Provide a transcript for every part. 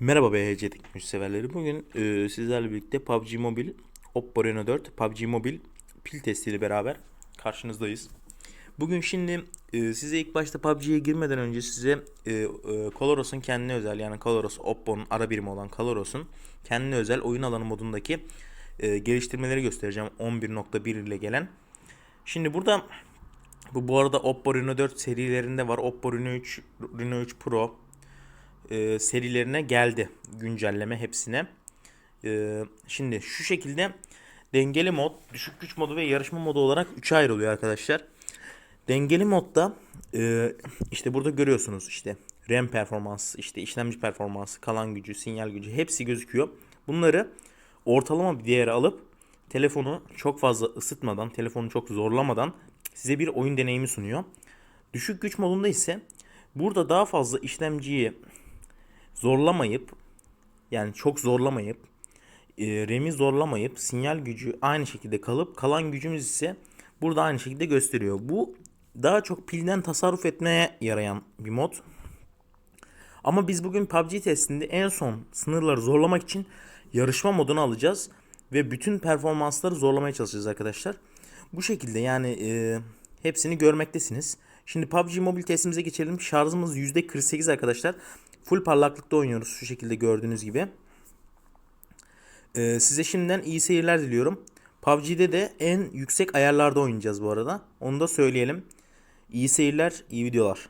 Merhaba BHC Teknoloji severleri. Bugün e, sizlerle birlikte PUBG Mobile, Oppo Reno 4, PUBG Mobile pil testiyle beraber karşınızdayız. Bugün şimdi e, size ilk başta PUBG'ye girmeden önce size e, e, Coloros'un kendine özel yani Coloros Oppo'nun ara birimi olan Coloros'un kendine özel oyun alanı modundaki e, geliştirmeleri göstereceğim 11.1 ile gelen. Şimdi burada bu bu arada Oppo Reno 4 serilerinde var. Oppo Reno 3, Reno 3 Pro, e, serilerine geldi güncelleme hepsine. E, şimdi şu şekilde dengeli mod, düşük güç modu ve yarışma modu olarak 3'e ayrılıyor arkadaşlar. Dengeli modda e, işte burada görüyorsunuz işte RAM performansı, işte işlemci performansı, kalan gücü, sinyal gücü hepsi gözüküyor. Bunları ortalama bir değere alıp telefonu çok fazla ısıtmadan, telefonu çok zorlamadan size bir oyun deneyimi sunuyor. Düşük güç modunda ise burada daha fazla işlemciyi zorlamayıp yani çok zorlamayıp e, RAM'i zorlamayıp sinyal gücü aynı şekilde kalıp kalan gücümüz ise burada aynı şekilde gösteriyor. Bu daha çok pilden tasarruf etmeye yarayan bir mod. Ama biz bugün PUBG testinde en son sınırları zorlamak için yarışma modunu alacağız ve bütün performansları zorlamaya çalışacağız arkadaşlar. Bu şekilde yani e, hepsini görmektesiniz. Şimdi PUBG Mobile testimize geçelim. Şarjımız %48 arkadaşlar. Full parlaklıkta oynuyoruz şu şekilde gördüğünüz gibi. Ee, size şimdiden iyi seyirler diliyorum. PUBG'de de en yüksek ayarlarda oynayacağız bu arada. Onu da söyleyelim. İyi seyirler, iyi videolar.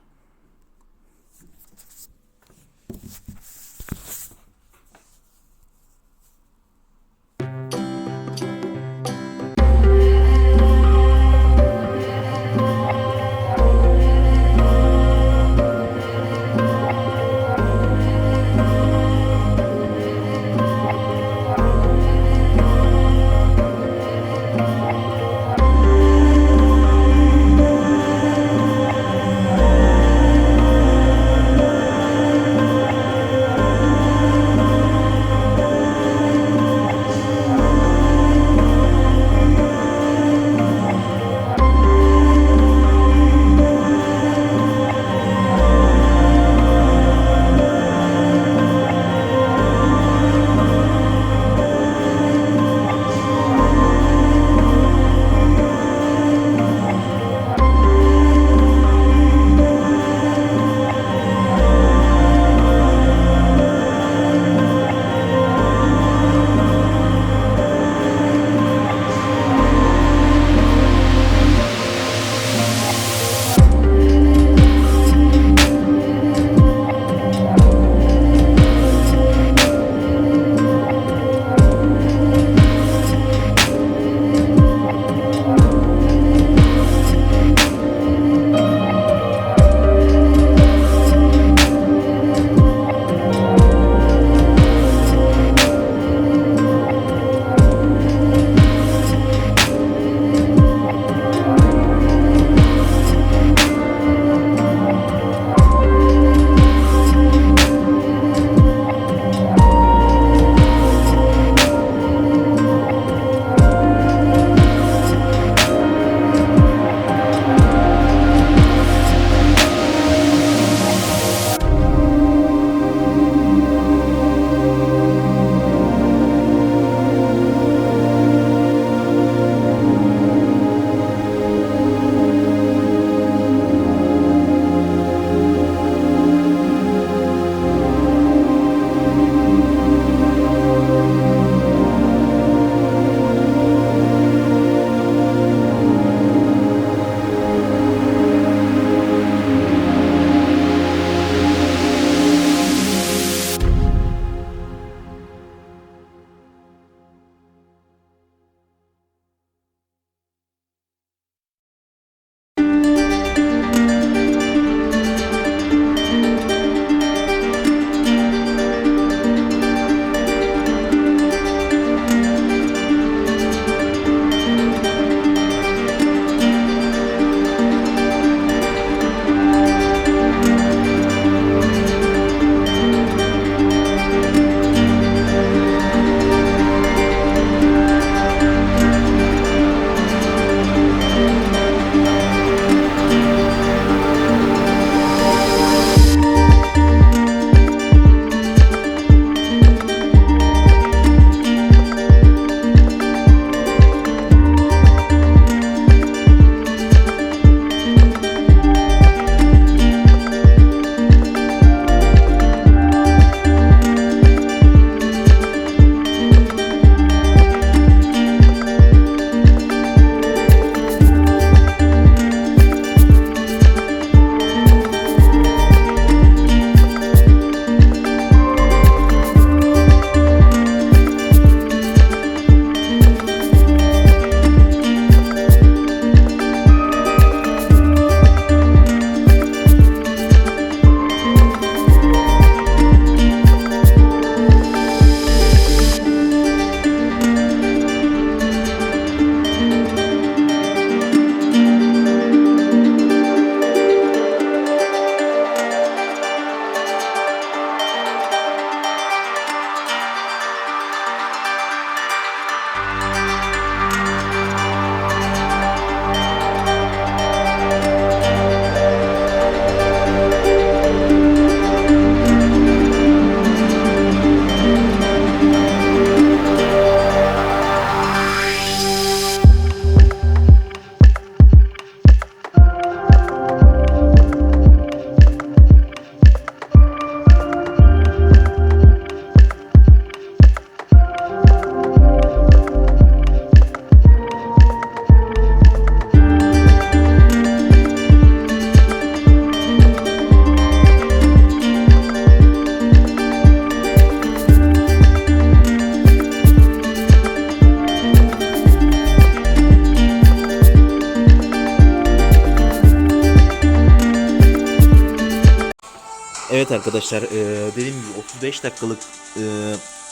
Evet arkadaşlar e, dediğim gibi 35 dakikalık e,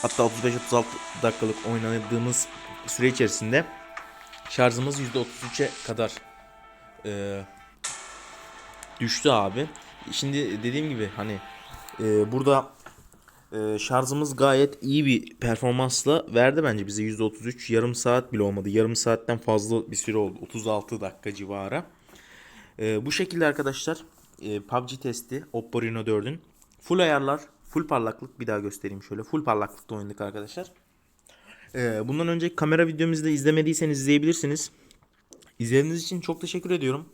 hatta 35-36 dakikalık oynadığımız süre içerisinde şarjımız %33'e kadar e, düştü abi. Şimdi dediğim gibi hani burada şarjımız gayet iyi bir performansla verdi bence bize %33 yarım saat bile olmadı. Yarım saatten fazla bir süre oldu. 36 dakika civarı. E, bu şekilde arkadaşlar e, PUBG testi Oppo Reno 4'ün full ayarlar, full parlaklık bir daha göstereyim şöyle. Full parlaklıkta oynadık arkadaşlar. E, bundan önceki kamera videomuzu da izlemediyseniz izleyebilirsiniz. İzlediğiniz için çok teşekkür ediyorum.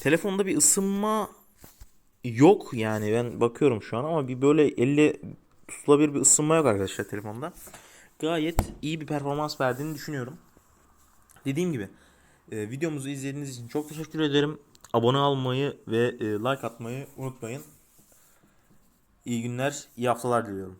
Telefonda bir ısınma yok yani ben bakıyorum şu an ama bir böyle elle tutulabilir bir ısınma yok arkadaşlar telefonda. Gayet iyi bir performans verdiğini düşünüyorum. Dediğim gibi e, videomuzu izlediğiniz için çok teşekkür ederim. Abone olmayı ve e, like atmayı unutmayın. İyi günler, iyi haftalar diliyorum.